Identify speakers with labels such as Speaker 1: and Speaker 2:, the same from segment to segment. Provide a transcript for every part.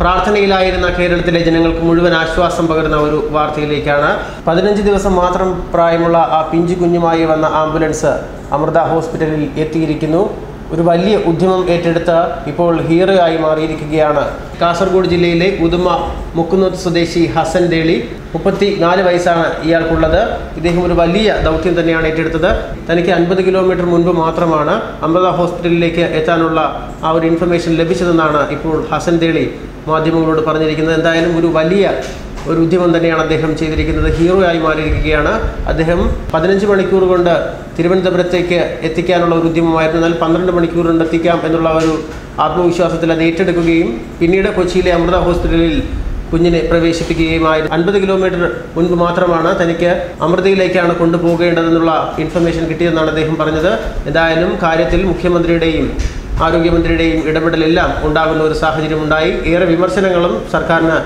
Speaker 1: പ്രാർത്ഥനയിലായിരുന്ന കേരളത്തിലെ ജനങ്ങൾക്ക് മുഴുവൻ ആശ്വാസം പകരുന്ന ഒരു വാർത്തയിലേക്കാണ്. പതിനഞ്ച് ദിവസം മാത്രം പ്രായമുള്ള ആ പിഞ്ചു കുഞ്ഞുമായി വന്ന ആംബുലൻസ് അമൃത ഹോസ്പിറ്റലിൽ എത്തിയിരിക്കുന്നു. ഒരു വലിയ ഉദ്യമം ഏറ്റെടുത്ത് ഇപ്പോൾ ഹീറോ ആയി മാറിയിരിക്കുകയാണ്. കാസർഗോഡ് ജില്ലയിലെ ഉദുമ മുക്കുന്നൂത്ത് സ്വദേശി ഹസൻ ദേളി മുപ്പത്തി നാല് വയസ്സാണ് ഇയാൾക്കുള്ളത്. ഇദ്ദേഹം ഒരു വലിയ ദൗത്യം തന്നെയാണ് ഏറ്റെടുത്തത്. തനിക്ക് അൻപത് കിലോമീറ്റർ മുൻപ് മാത്രമാണ് അമൃത ഹോസ്പിറ്റലിലേക്ക് എത്താനുള്ള ആ ഒരു ഇൻഫർമേഷൻ ലഭിച്ചതെന്നാണ് ഇപ്പോൾ ഹസൻ ദേളി മാധ്യമങ്ങളോട് പറഞ്ഞിരിക്കുന്നത് എന്തായാലും ഒരു വലിയ ഒരു ഉദ്യമം തന്നെയാണ് അദ്ദേഹം ചെയ്തിരിക്കുന്നത്. ഹീറോ ആയി മാറിയിരിക്കുകയാണ്. അദ്ദേഹം പതിനഞ്ച് മണിക്കൂർ കൊണ്ട് തിരുവനന്തപുരത്തേക്ക് എത്തിക്കാനുള്ള ഒരു ഉദ്യമമായിരുന്നു. എന്നാൽ പന്ത്രണ്ട് മണിക്കൂർ കൊണ്ട് എത്തിക്കാം എന്നുള്ള ഒരു ആത്മവിശ്വാസത്തിൽ അത് ഏറ്റെടുക്കുകയും പിന്നീട് കൊച്ചിയിലെ അമൃത ഹോസ്പിറ്റലിൽ കുഞ്ഞിനെ പ്രവേശിപ്പിക്കുകയുമായിരുന്നു. അൻപത് കിലോമീറ്റർ മുൻപ് മാത്രമാണ് തനിക്ക് അമൃതയിലേക്കാണ് കൊണ്ടുപോകേണ്ടതെന്നുള്ള ഇൻഫർമേഷൻ കിട്ടിയെന്നാണ് അദ്ദേഹം പറഞ്ഞത്. എന്തായാലും കാര്യത്തിൽ മുഖ്യമന്ത്രിയുടെയും ആരോഗ്യമന്ത്രിയുടെയും ഇടപെടലെല്ലാം ഉണ്ടാകുന്ന ഒരു സാഹചര്യം ഉണ്ടായി ഏറെ വിമർശനങ്ങളും സർക്കാരിന്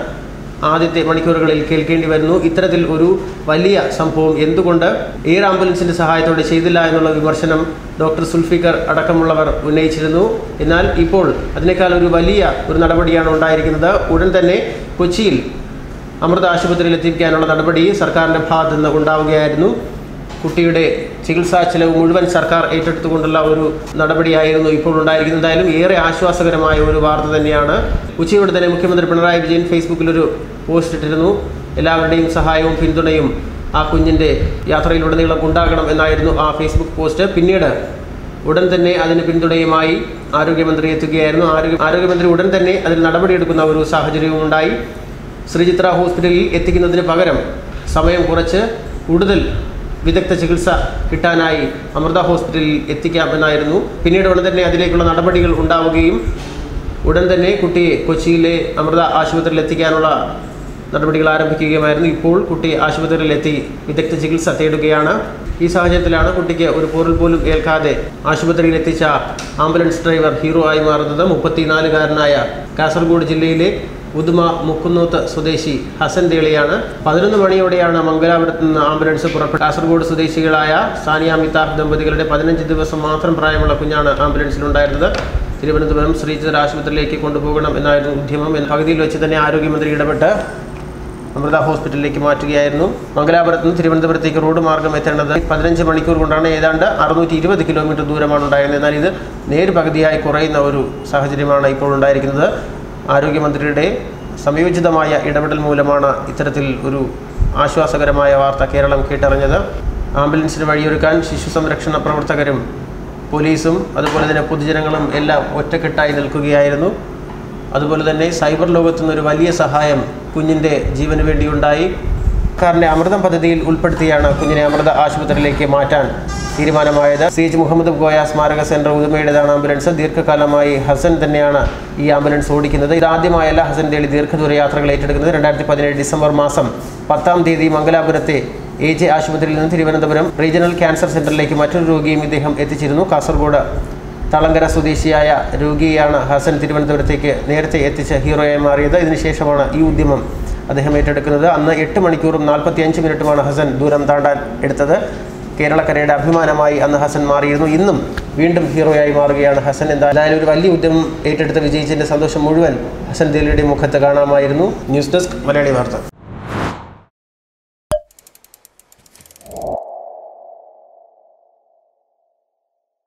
Speaker 1: ആദ്യത്തെ മണിക്കൂറുകളിൽ കേൾക്കേണ്ടി വരുന്നു. ഇത്തരത്തിൽ ഒരു വലിയ സംഭവം എന്തുകൊണ്ട് എയർ ആംബുലൻസിന്റെ സഹായത്തോടെ ചെയ്തില്ല എന്നുള്ള വിമർശനം ഡോക്ടർ സുൽഫിക്കർ അടക്കമുള്ളവർ ഉന്നയിച്ചിരുന്നു. എന്നാൽ ഇപ്പോൾ അതിനേക്കാൾ ഒരു വലിയ ഒരു നടപടിയാണ് ഉണ്ടായിരിക്കുന്നത്. ഉടൻ തന്നെ കൊച്ചിയിൽ അമൃത ആശുപത്രിയിൽ എത്തിക്കാനുള്ള നടപടി സർക്കാരിന്റെ ഭാഗത്തു നിന്ന് ഉണ്ടാവുകയായിരുന്നു. കുട്ടിയുടെ ചികിത്സാ ചെലവ് മുഴുവൻ സർക്കാർ ഏറ്റെടുത്തുകൊണ്ടുള്ള ഒരു നടപടിയായിരുന്നു ഇപ്പോൾ ഉണ്ടായിരിക്കുന്നത്. എന്തായാലും ഏറെ ആശ്വാസകരമായ ഒരു വാർത്ത തന്നെയാണ്. ഉച്ചയോടെ തന്നെ മുഖ്യമന്ത്രി പിണറായി വിജയൻ ഫേസ്ബുക്കിലൊരു പോസ്റ്റ് ഇട്ടിരുന്നു. എല്ലാവരുടെയും സഹായവും പിന്തുണയും ആ കുഞ്ഞിന്റെ യാത്രയിലുടനീളം ഉണ്ടാകണം എന്നായിരുന്നു ആ ഫേസ്ബുക്ക് പോസ്റ്റ്. പിന്നീട് ഉടൻ തന്നെ അതിന് പിന്തുണയുമായി ആരോഗ്യമന്ത്രി എത്തുകയായിരുന്നു. ആരോഗ്യ ആരോഗ്യമന്ത്രി ഉടൻ തന്നെ അതിന് നടപടിയെടുക്കുന്ന ഒരു സാഹചര്യവും ഉണ്ടായി. ശ്രീചിത്ര ഹോസ്പിറ്റലിൽ എത്തിക്കുന്നതിന് പകരം സമയം കുറച്ച് കൂടുതൽ വിദഗ്ധ ചികിത്സ കിട്ടാനായി അമൃത ഹോസ്പിറ്റലിൽ എത്തിക്കാമെന്നായിരുന്നു. പിന്നീട് ഉടൻ തന്നെ അതിലേക്കുള്ള നടപടികൾ ഉണ്ടാവുകയും ഉടൻ തന്നെ കുട്ടിയെ കൊച്ചിയിലെ അമൃത ആശുപത്രിയിൽ എത്തിക്കാനുള്ള നടപടികൾ ആരംഭിക്കുകയുമായിരുന്നു. ഇപ്പോൾ കുട്ടി ആശുപത്രിയിൽ എത്തി വിദഗ്ധ ചികിത്സ തേടുകയാണ്. ഈ സാഹചര്യത്തിലാണ് കുട്ടിക്ക് ഒരു പൊരുൾ പോലും ഏൽക്കാതെ ആശുപത്രിയിൽ എത്തിച്ച ആംബുലൻസ് ഡ്രൈവർ ഹീറോ ആയി മാറുന്നത്. മുപ്പത്തിനാലുകാരനായ കാസർഗോഡ് ജില്ലയിലെ ഉദുമ മുക്കുന്നൂത്ത് സ്വദേശി ഹസൻ തേളിയാണ് പതിനൊന്ന് മണിയോടെയാണ് മംഗലാപുരത്ത് നിന്ന് ആംബുലൻസ് പുറപ്പെട്ട കാസർഗോഡ് സ്വദേശികളായ സാനിയ അമിതാഭ് ദമ്പതികളുടെ പതിനഞ്ച് ദിവസം മാത്രം പ്രായമുള്ള കുഞ്ഞാണ് ആംബുലൻസിലുണ്ടായിരുന്നത്. തിരുവനന്തപുരം ശ്രീചിത്ര ആശുപത്രിയിലേക്ക് കൊണ്ടുപോകണം എന്നായിരുന്നു ഉദ്യമം പകുതിയിൽ വെച്ച് തന്നെ ആരോഗ്യമന്ത്രി ഇടപെട്ട് അമൃത ഹോസ്പിറ്റലിലേക്ക് മാറ്റുകയായിരുന്നു. മംഗലാപുരത്ത് നിന്ന് തിരുവനന്തപുരത്തേക്ക് റോഡ് മാർഗം എത്തേണ്ടത് പതിനഞ്ച് മണിക്കൂർ കൊണ്ടാണ്. ഏതാണ്ട് അറുന്നൂറ്റി ഇരുപത് കിലോമീറ്റർ ദൂരമാണ് ഉണ്ടായിരുന്നത്. എന്നാൽ ഇത് നേര് പകുതിയായി കുറയുന്ന ഒരു സാഹചര്യമാണ് ഇപ്പോൾ ഉണ്ടായിരിക്കുന്നത്. ആരോഗ്യമന്ത്രിയുടെ സംയോജിതമായ ഇടപെടൽ മൂലമാണ് ഇത്തരത്തിൽ ഒരു ആശ്വാസകരമായ വാർത്ത കേരളം കേട്ടറിഞ്ഞത്. ആംബുലൻസിന് വഴിയൊരുക്കാൻ ശിശു സംരക്ഷണ പ്രവർത്തകരും പോലീസും അതുപോലെ തന്നെ പൊതുജനങ്ങളും എല്ലാം ഒറ്റക്കെട്ടായി നിൽക്കുകയായിരുന്നു. അതുപോലെ തന്നെ സൈബർ ലോകത്തു നിന്നൊരു വലിയ സഹായം കുഞ്ഞിന്റെ ജീവന് വേണ്ടിയുണ്ടായി. സർക്കാരിന്റെ അമൃതം പദ്ധതിയിൽ ഉൾപ്പെടുത്തിയാണ് കുഞ്ഞിനെ അമൃത ആശുപത്രിയിലേക്ക് മാറ്റാൻ തീരുമാനമായത്. സി എച്ച് മുഹമ്മദ് കോയ സ്മാരക സെന്റർ ഉദുമയുടേതാണ് ആംബുലൻസ്. ദീർഘകാലമായി ഹസൻ തന്നെയാണ് ഈ ആംബുലൻസ് ഓടിക്കുന്നത്. ഇതാദ്യമായല്ല ഹസൻ ഡേളി ദീർഘദൂര യാത്രകൾ ഏറ്റെടുക്കുന്നത്. രണ്ടായിരത്തി പതിനേഴ് ഡിസംബർ മാസം പത്താം തീയതി മംഗലാപുരത്തെ എ ജെ ആശുപത്രിയിൽ നിന്ന് തിരുവനന്തപുരം റീജിയണൽ ക്യാൻസർ സെന്ററിലേക്ക് മറ്റൊരു രോഗിയും ഇദ്ദേഹം എത്തിച്ചിരുന്നു. കാസർഗോഡ് തളങ്കര സ്വദേശിയായ രോഗിയാണ് ഹസൻ തിരുവനന്തപുരത്തേക്ക് നേരത്തെ എത്തിച്ച ഹീറോയായി മാറിയത്. ഇതിനുശേഷമാണ് ഈ ഉദ്യമം അദ്ദേഹം ഏറ്റെടുക്കുന്നത്. അന്ന് എട്ട് മണിക്കൂറും നാൽപ്പത്തി അഞ്ച് മിനിറ്റുമാണ് ഹസൻ ദൂരം താണ്ടാൻ എടുത്തത്. കേരളക്കരയുടെ അഭിമാനമായി അന്ന് ഹസൻ മാറിയിരുന്നു. ഇന്നും വീണ്ടും ഹീറോയായി മാറുകയാണ് ഹസൻ. എന്തായാലും ഒരു വലിയ ഉദ്യമം ഏറ്റെടുത്ത് വിജയിച്ചതിന്റെ സന്തോഷം മുഴുവൻ ഹസൻ ദേലിയുടെ മുഖത്ത് കാണാമായിരുന്നു. ന്യൂസ് ഡെസ്ക് മലയാളി വാർത്ത.